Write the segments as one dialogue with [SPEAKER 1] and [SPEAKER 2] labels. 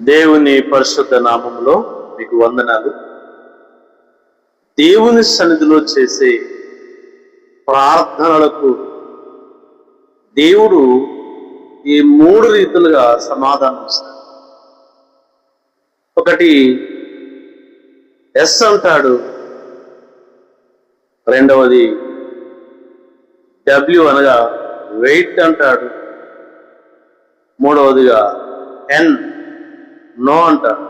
[SPEAKER 1] దేవుని పరిశుద్ధ నామంలో మీకు వందనాలు. దేవుని సన్నిధిలో చేసే ప్రార్థనలకు దేవుడు ఈ మూడు రీతులుగా సమాధానం ఇస్తాడు. ఒకటి ఎస్ అంటాడు. రెండవది డబ్ల్యూ అనగా వెయిట్ అంటాడు. మూడవదిగా ఎన్ నో అంటాడు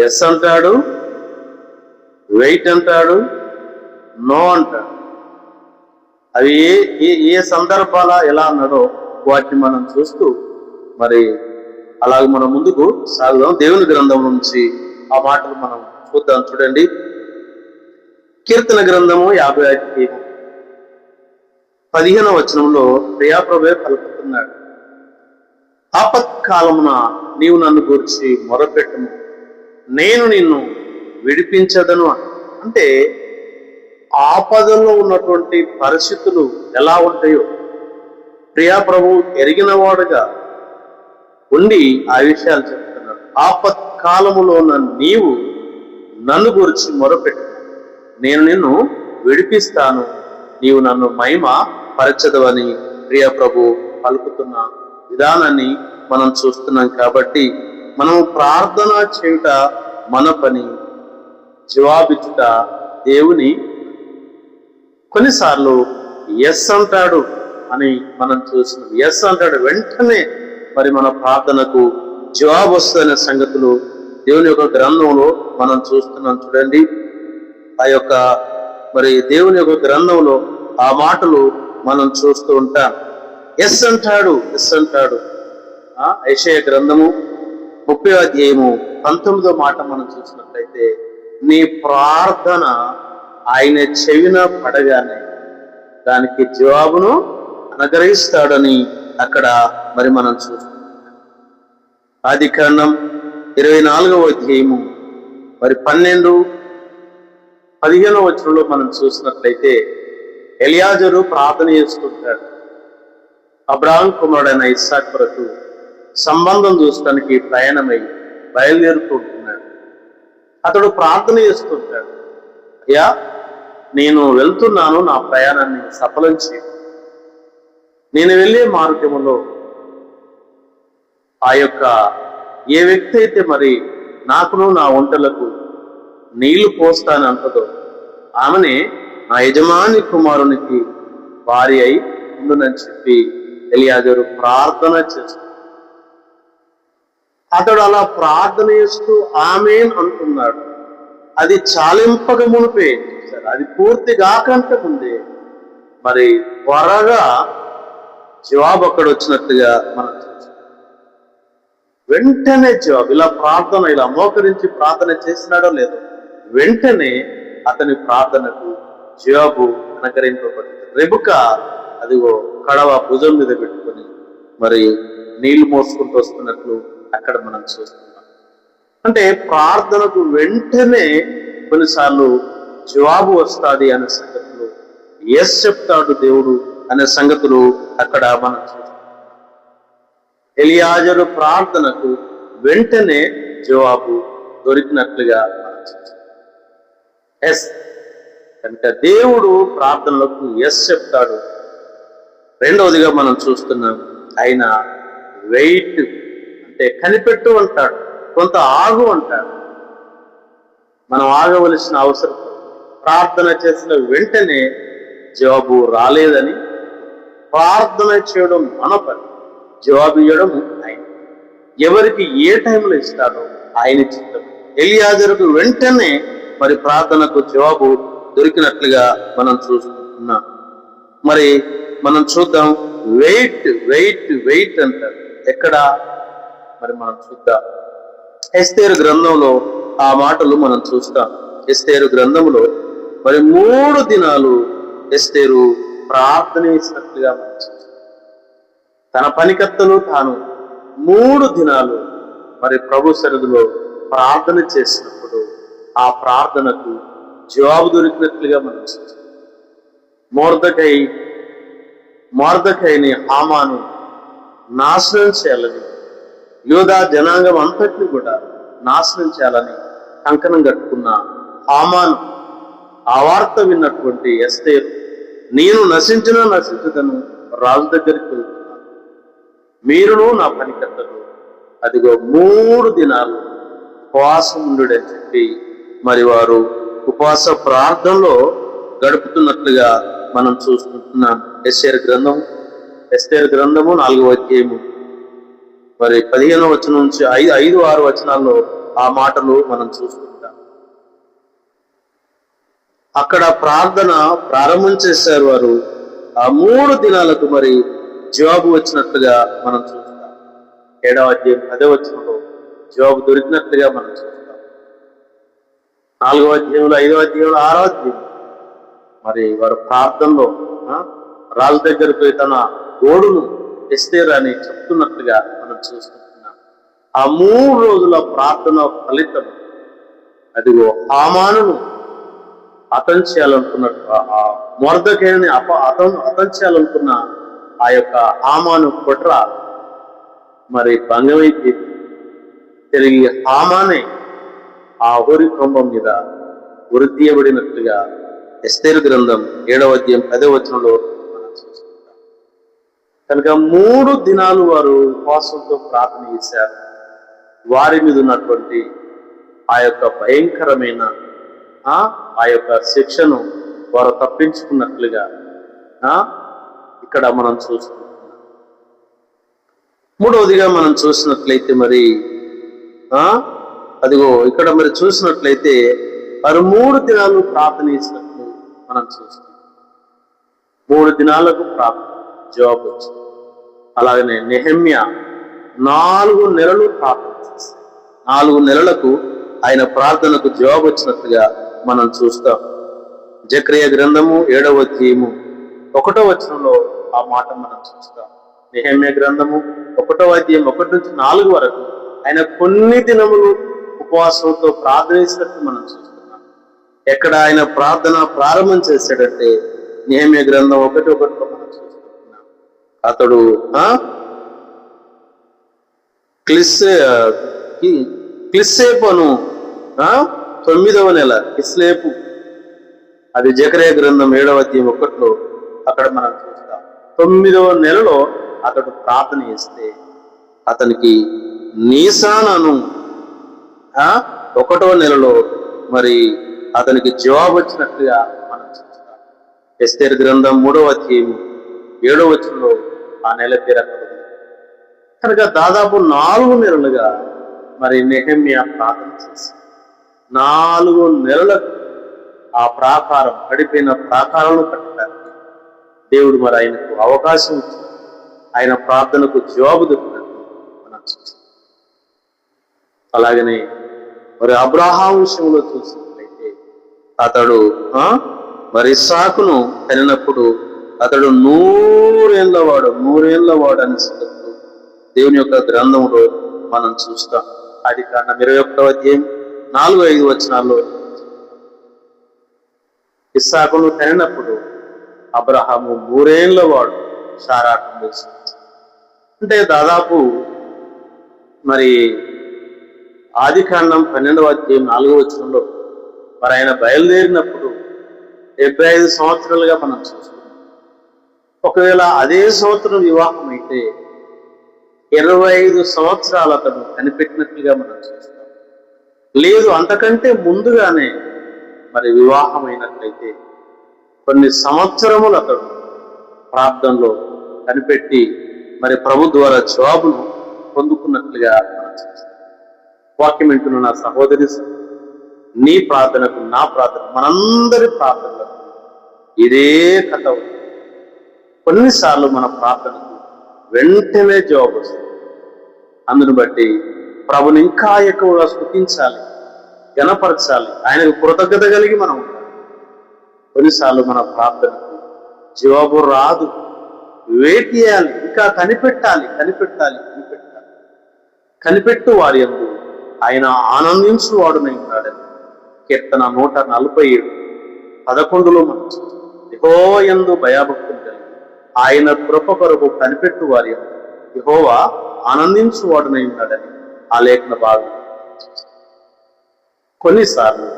[SPEAKER 1] ఎస్ అంటాడు వెయిట్ అంటాడు నో అంటాడు. అవి ఏ ఏ ఏ సందర్భాల ఎలా అన్నాడో వాటిని మనం చూస్తూ మరి అలాగే మనం ముందుకు సాగుదాం. దేవుని గ్రంథం నుంచి ఆ మాటలు మనం చూద్దాం చూడండి. కీర్తన గ్రంథము యాభై ఐదు పదిహేను వచనంలో ప్రియాప్రభే పలుకుతున్నాడు. ఆపత్కాలమున నీవు నన్ను గురించి మొరపెట్టము. నేను నిన్ను విడిపించదను అంటే ఆపదలో ఉన్నటువంటి పరిస్థితులు ఎలా ఉంటాయో. ప్రియా ప్రభు ఎరిగినవాడుగా ఉండి ఆ విషయాలు చెప్తున్నాడు. ఆపత్కాలములో నీవు నన్ను గురించి మొరపెట్టు నేను నిన్ను విడిపిస్తాను. నీవు నన్ను మహిమ పరచదవని ప్రియ ప్రభు పలుకుతున్న. విధానాన్ని మనం చూస్తున్నాం కాబట్టి మనం ప్రార్థన చేయుట మన పని జవాబిచ్చుట దేవుని. కొన్నిసార్లు ఎస్ అంటాడు అని మనం చూస్తున్నాం. ఎస్ అంటాడు వెంటనే మరి మన ప్రార్థనకు జవాబు వస్తున్న సంగతులు దేవుని యొక్క గ్రంథంలో మనం చూస్తున్నాం చూడండి. ఆ యొక్క మరి దేవుని యొక్క గ్రంథంలో ఆ మాటలు మనం చూస్తూ ఉంటాం. ఎస్ అంటాడు ఎస్ అంటాడు. ఆ ఐషయ గ్రంథము ముప్పై అధ్యాయము పంతొమ్మిదో మాట మనం చూసినట్లయితే నీ ప్రార్థన ఆయన చెవిన పడగానే దానికి జవాబును అనుగ్రహిస్తాడని అక్కడ మరి మనం చూస్తున్నాం ఆది కాండం ఇరవై నాలుగవ అధ్యాయము మరి పన్నెండు పదిహేనవ వచనంలో మనం చూసినట్లయితే ఎలియాజరు ప్రార్థన చేసుకుంటాడు అబ్రాహం కుమారుడైన ఇస్సాక్ కొరకు సంబంధం చూడటానికి ప్రయాణమై బయలుదేరుతుంటున్నాడు. అతడు ప్రార్థన చేస్తుంటాడు అయ్యా నేను వెళ్తున్నాను నా ప్రయాణాన్ని సఫలం చేయ. నేను వెళ్ళే మార్గములో ఆ యొక్క ఏ వ్యక్తి అయితే మరి నాకును నా ఒంటలకు నీళ్ళు పోస్తాను అంటదో ఆమెనే నా యజమాని కుమారునికి భార్య అయి ఉండునని చెప్పి ఎలియాజరు ప్రార్థన చేస్తాడు అతడు అలా ప్రార్థన చేస్తూ ఆమెన్ అంటున్నాడు. అది చాలింపక మునిపే అది పూర్తి కాకంటే ముందే. మరి త్వరగా జవాబు అక్కడ వచ్చినట్టుగా మనం వెంటనే జవాబు ఇలా ప్రార్థన ఇలా మోకరించి ప్రార్థన చేసినాడో లేదో వెంటనే అతని ప్రార్థనకు జవాబు అనుకరింపబడింది రెబుక అదిగో కడవ భుజం మీద పెట్టుకొని మరి నీళ్ళు మోసుకుంటూ వస్తున్నట్లు అక్కడ మనం చూస్తున్నాం. అంటే ప్రార్థనకు వెంటనే కొన్నిసార్లు జవాబు వస్తాది అనే సంగతులు ఎస్ చెప్తాడు దేవుడు అనే సంగతులు అక్కడ మనం చూస్తున్నాం. ఎలియాజరు ప్రార్థనకు వెంటనే జవాబు దొరికినట్లుగా మనం చూస్తున్నాం. ఎస్ కనుక దేవుడు ప్రార్థనలకు ఎస్ చెప్తాడు. రెండవదిగా మనం చూస్తున్నాం ఆయన వెయిట్ అంటే కనిపెట్టు అంటాడు కొంత ఆగు అంటాడు. మనం ఆగవలసిన అవసరం ప్రార్థన చేసిన వెంటనే జవాబు రాలేదని ప్రార్థన చేయడం మన పని జవాబు ఇవ్వడం ఆయన. ఎవరికి ఏ టైంలో ఇస్తాడో ఆయన చిత్తం. ఎలియాజరుకు వెంటనే మరి ప్రార్థనకు జవాబు దొరికినట్లుగా మనం చూస్తున్నాం. మరి మనం చూద్దాం వెయిట్ వెయిట్ వెయిట్ అంటారు. ఎక్కడ? మరి మనం చూద్దాం. ఎస్తేరు గ్రంథంలో ఆ మాటలు మనం చూస్తాం. ఎస్తేరు గ్రంథంలో మరి మూడు దినాలు ఎస్తేరు ప్రార్థన చేసినట్లుగా మనం తన పనికత్తలు తాను మూడు దినాలు మరి ప్రభు సరిధిలో ప్రార్థన చేసినప్పుడు ఆ ప్రార్థనకు జవాబు దొరికినట్లుగా మనం చూస్తాం. మోర్దకై మార్దకైని హామాను నాశనం చేయాలని యోధా జనాంగం అంతటిని కూడా నాశనం చేయాలని కంకణం కట్టుకున్న హామాను ఆ వార్త విన్నటువంటి ఎస్తేరు నేను నశించినా నశించదను రాజు దగ్గరికి వెళ్తున్నాను. మీరును నా పనికత్తలు అదిగో మూడు దినాలు ఉపవాసం ఉండుడని చెప్పి మరి వారు ఉపవాస ప్రార్థనలో గడుపుతున్నట్లుగా మనం చూసుకుంటున్నాం ఎస్ఏర్ గ్రంథం ఎస్ఏర్ గ్రంథము నాలుగవ అధ్యాయము. మరి పదిహేనవ వచనం నుంచి ఐదు ఐదు ఆరు వచనాల్లో ఆ మాటలు మనం చూసుకుంటాం అక్కడ ప్రార్థన ప్రారంభం చేశారు వారు. ఆ మూడు దినాలకు మరి జవాబు వచ్చినట్లుగా మనం చూస్తాం. ఏడవ అధ్యాయం అదే వచనంలో జవాబు దొరికినట్లుగా మనం చూస్తాం. నాలుగవ అధ్యాయంలో ఐదవ అధ్యాయంలో ఆరో అధ్యాయం. మరి వారు ప్రార్థనలో ఆ, రాజు దగ్గరకు పోయి తన గోడును ఎస్తేర్ అని చెప్తున్నట్లుగా మనం చూసుకుంటున్నాం ఆ మూడు రోజుల ప్రార్థన ఫలితం అదిగో హామానును అతం చేయాలనుకున్నట్టు ఆ మొర్దకేని అప అతం అతం చేయాలనుకున్న ఆ యొక్క హామాను కుట్ర మరి భంగమైతే తిరిగి హామానే ఆ ఊరి కంబం మీద ఉరి తీయబడినట్లుగా ఎస్తేరు గ్రంథం ఏడవ అధ్యాయం పదో వచనంలో మనం చూసుకుంటాం. కనుక మూడు దినాలు వారు ఉపవాసంతో ప్రార్థన చేశారు. వారి మీద ఉన్నటువంటి ఆ యొక్క భయంకరమైన ఆ ఆ యొక్క శిక్షను వారు తప్పించుకున్నట్లుగా ఆ ఇక్కడ మనం చూస్తున్నాం మూడవదిగా మనం చూసినట్లయితే మరి ఆ అదిగో ఇక్కడ మరి చూసినట్లయితే వారు మూడు దినాలు ప్రార్థన చేసినట్టు మనం చూస్తాం. మూడు దినాలకు ప్రార్థన జవాబు వచ్చింది. అలాగనే నెహమ్య నాలుగు నెలలు ప్రార్థన నాలుగు నెలలకు ఆయన ప్రార్థనకు జవాబు వచ్చినట్టుగా మనం చూస్తాం. జక్రియ గ్రంథము ఏడవ అధ్యాయము ఒకటో వచనంలో ఆ మాట మనం చూస్తాం. నిహమ్య గ్రంథము ఒకటో అధ్యాయం ఒకటి నుంచి నాలుగు వరకు ఆయన కొన్ని దినములు ఉపవాసంతో ప్రార్థన మనం చూస్తాం. ఎక్కడ ఆయన ప్రార్థన ప్రారంభం చేశాడంటే నిహమ్య గ్రంథం ఒకటి ఒకటిలో మనం చూసుకుంటున్నాం. అతడు క్లిస్ క్లిస్సే క్లిస్సేపును ఆ? తొమ్మిదవ నెల క్లిస్లేపు అది జకరే గ్రంథం ఏడవ అధ్యాయం ఒకటిలో అక్కడ మనం చూస్తాం. తొమ్మిదవ నెలలో అతడు ప్రార్థన చేస్తే అతనికి నీసానను ఆ? ఒకటో నెలలో మరి అతనికి జవాబు వచ్చినట్లుగా మనం చూస్తాం ఎస్తేర్ గ్రంథం మూడవ అధ్యాయం ఏడవ వచనంలో ఆ నెల పేరు అక్కడ కనుక దాదాపు నాలుగు నెలలుగా మరి నెహమ్య ప్రార్థన చేసి నాలుగు నెలలకు ఆ ప్రాకారం గడిపోయిన ప్రాకారంలో కట్టడానికి దేవుడు మరి ఆయనకు అవకాశం ఇచ్చాడు ఆయన ప్రార్థనకు జవాబు దొరికినట్టు మనం చూస్తాం అలాగనే మరి అబ్రాహాం విషయంలో చూసినట్లయితే అతడు ఆ? మరి సాకును కలిగినప్పుడు అతడు నూరేళ్ళ వాడు నూరేళ్ళ వాడు అని సంగతులు దేవుని యొక్క గ్రంథంలో మనం చూస్తాం. అది కారణం ఇరవై ఒకటో అధ్యాయం నాలుగు ఐదు వచనాల్లో ఇస్సాకును కనినప్పుడు అబ్రహాము నూరేళ్ళ వాడు సారాటం చేసి అంటే దాదాపు మరి ఆది కాండం పన్నెండవ అధ్యాయం నాలుగవ వచనంలో మరి ఆయన బయలుదేరినప్పుడు డెబ్బై ఐదు సంవత్సరాలుగా మనం చూస్తున్నాం. ఒకవేళ అదే సంవత్సరం వివాహం అయితే ఇరవై ఐదు సంవత్సరాలు అతడు కనిపెట్టినట్లుగా మనం చూస్తాం లేదు అంతకంటే ముందుగానే మరి వివాహం అయినట్లయితే కొన్ని సంవత్సరములు అతడు ప్రార్థనలో కనిపెట్టి మరి ప్రభు ద్వారా జవాబును పొందుకున్నట్లుగా మనం చూస్తాం వాక్యం వింటున్న నా సహోదరి నీ ప్రార్థనకు నా ప్రార్థన మనందరి ప్రార్థనలకు ఇదే కథ కొన్నిసార్లు మన ప్రార్థనకు వెంటనే జవాబు వస్తుంది. అందును బట్టి ప్రభుని ఇంకా ఎక్కువగా స్థుతించాలి గణపరచాలి ఆయనకు కృతజ్ఞత కలిగి మనం కొన్నిసార్లు మన ప్రార్థనకు జవాబు రాదు. వెయిట్ చేయాలి ఇంకా కనిపెట్టాలి కనిపెట్టాలి కనిపెట్టాలి. కనిపెట్టు వారి ఎందు ఆయన ఆనందించు వాడునై ఉన్నాడని కీర్తన నూట నలభై ఏడు. పదకొండులో మనం యహో యందు భయాభక్తులు కలిగి ఆయన కృప కొరకు కనిపెట్టు వారి యహోవా యెహోవా ఆనందించువాడునై ఉన్నాడని ఆ లేఖన భాగం. కొన్నిసార్లు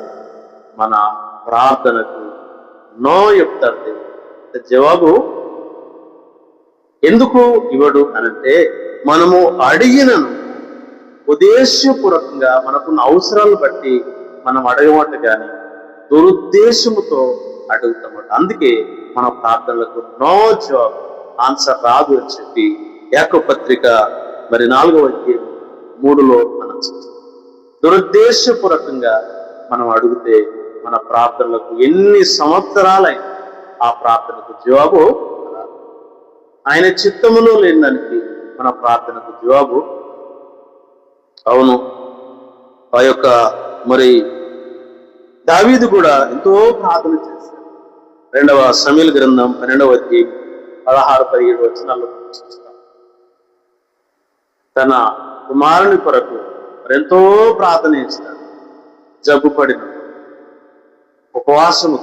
[SPEAKER 1] మన ప్రార్థనకు నో చెప్తాడు దేవుడు. జవాబు ఎందుకు ఇవ్వడు అనంటే మనము అడిగినను ఉద్దేశపూర్వకంగా మనకున్న అవసరాలను బట్టి మనం అడగమాట కానీ దురుద్దేశముతో అడుగుతామట. అందుకే మన ప్రార్థనలకు నో జాబ్ ఆన్సర్ రాదు అని చెప్పి ఏక పత్రిక మరి నాలుగవ అధ్యాయం మూడులో మనం దురుద్దేశపూర్వకంగా మనం అడిగితే మన ప్రార్థనలకు ఎన్ని సంవత్సరాలైన ఆ ప్రార్థనకు జవాబు రాదు. ఆయన చిత్తములో లేని దానికి మన ప్రార్థనకు జవాబు అవును ఆ యొక్క మరి దావీదు కూడా ఎంతో ప్రార్థన చేశాడు. రెండవ సమీల గ్రంథం పన్నెండవ అధ్యాయం పదహారు పదిహేడు వచనాల్లో తన కుమారుని కొరకు ఎంతో ప్రార్థన చేస్తాడు జబ్బు పడిన ఉపవాసము.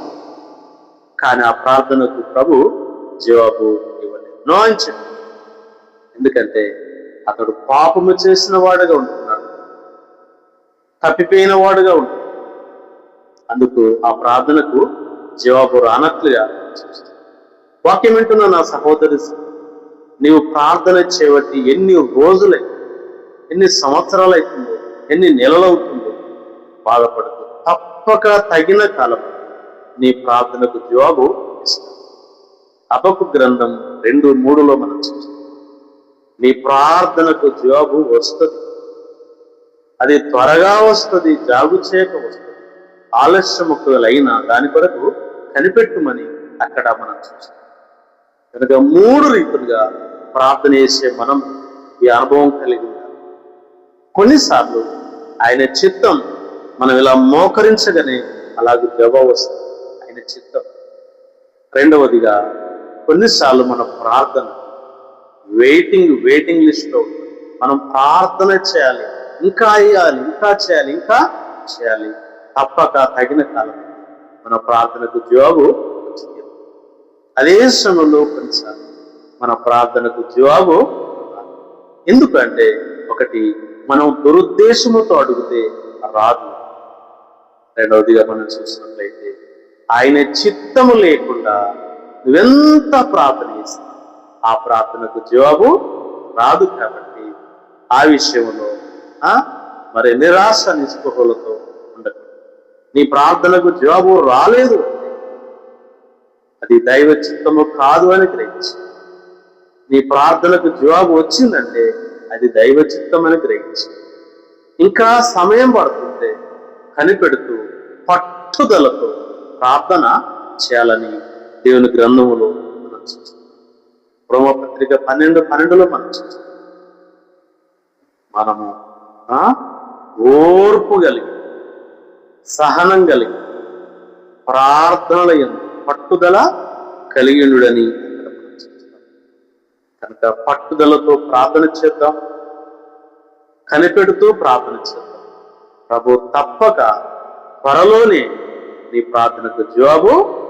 [SPEAKER 1] కానీ ఆ ప్రార్థనకు ప్రభు జవాబు ఇవ్వలేదు. నోయించాడు ఎందుకంటే అతడు పాపము చేసిన వాడుగా ఉంటాడు తప్పిపోయిన వాడుగా ఉంటాడు అందుకు ఆ ప్రార్థనకు జవాబు రానట్లుగా వాక్యం వింటున్న నా సహోదరి నీవు ప్రార్థన చేయబట్టి ఎన్ని రోజులై ఎన్ని సంవత్సరాలు అవుతుందో ఎన్ని నెలలు అవుతుందో బాధపడుతూ తప్పక తగిన కాలం నీ ప్రార్థనకు జవాబు ఇస్తాడు గ్రంథం రెండు మూడులో మనం చూస్తాం. నీ ప్రార్థనకు జవాబు వస్తుంది. అది త్వరగా వస్తుంది జాగు చేయక వస్తుంది. ఆలస్యం దాని కొరకు కనిపెట్టుమని అక్కడ మనం చూస్తాం. కనుక మూడు రీతులుగా ప్రార్థన చేసే మనం ఈ అనుభవం కలిగి కొన్నిసార్లు ఆయన చిత్తం మనం ఇలా మోకరించగానే అలాగే జవాబు వస్తుంది. ఆయన చిత్తం. రెండవదిగా కొన్నిసార్లు మన ప్రార్థన వెయిటింగ్ వెయిటింగ్ లిస్ట్లో మనం ప్రార్థన చేయాలి. ఇంకా చేయాలి ఇంకా చేయాలి ఇంకా చేయాలి. తప్పక తగిన కాలం. మన ప్రార్థనకు జవాబు అదే సమయంలో కొన్నిసార్లు మన ప్రార్థనకు జవాబు ఎందుకంటే ఒకటి మనం దురుద్దేశముతో అడిగితే రాదు. రెండవదిగా మనం చూసినట్లయితే ఆయన చిత్తము లేకుండా నువ్వెంత ప్రార్థన చేస్తావు ఆ ప్రార్థనకు జవాబు రాదు కాబట్టి ఆ విషయంలో మరి నిరాశ నిస్పృహలతో ఉండకూడదు. నీ ప్రార్థనకు జవాబు రాలేదు. అది దైవ చిత్తము కాదు అని గ్రహించు. నీ ప్రార్థనకు జవాబు వచ్చిందంటే అది దైవ చిత్తం అని గ్రహించు. ఇంకా సమయం పడుతుంటే కనిపెడుతూ పట్టుదలతో ప్రార్థన చేయాలని దేవుని గ్రంథములో మనం చూస్తాం రోమపత్రిక పన్నెండు పన్నెండులో మనం చూస్తాం మనము ఓర్పు కలిగి సహనం కలిగి ప్రార్థనల పట్టుదల కలిగినుడని కనుక పట్టుదలతో ప్రార్థన చేద్దాం. కనిపెడుతూ ప్రార్థన చేద్దాం. ప్రభు తప్పక త్వరలోనే నీ ప్రార్థనకు జవాబు